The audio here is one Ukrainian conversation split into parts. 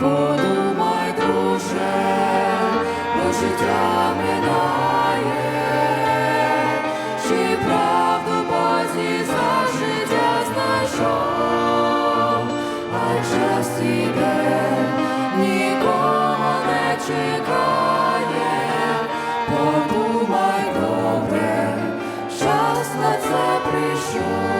подумай, друже, бо життя минає, чи правду Бозі за життя знайшов, а час іде, нікого не чекає, подумай добре, час на це прийшов.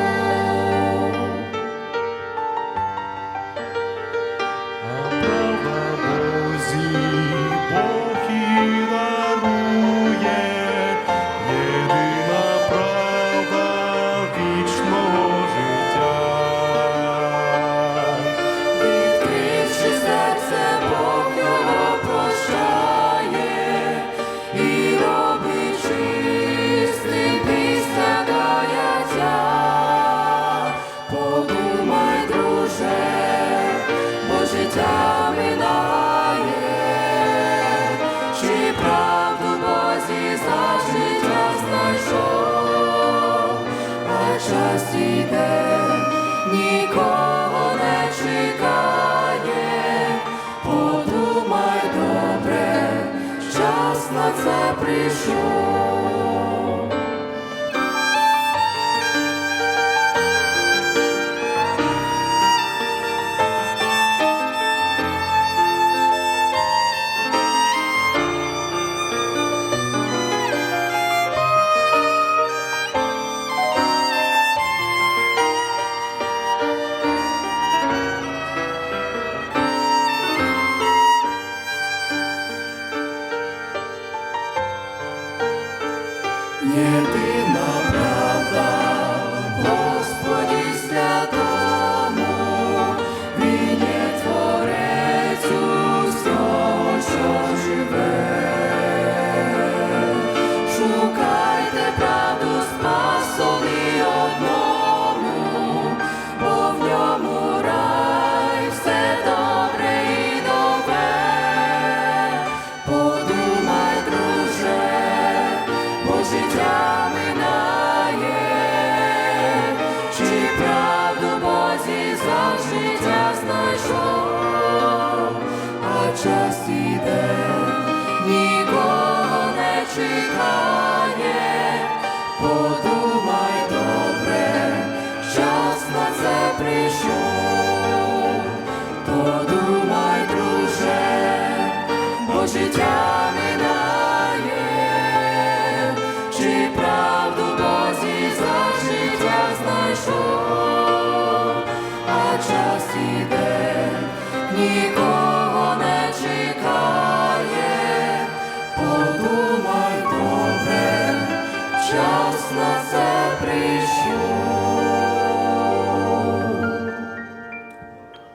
Час нікого не чекає, подумай добре, час на це прийшов. Єдина життя а час іде, нікого не чекає, подумай добре, час на це прийшов, нікого не чекає, подумай добре, час на це прийшов.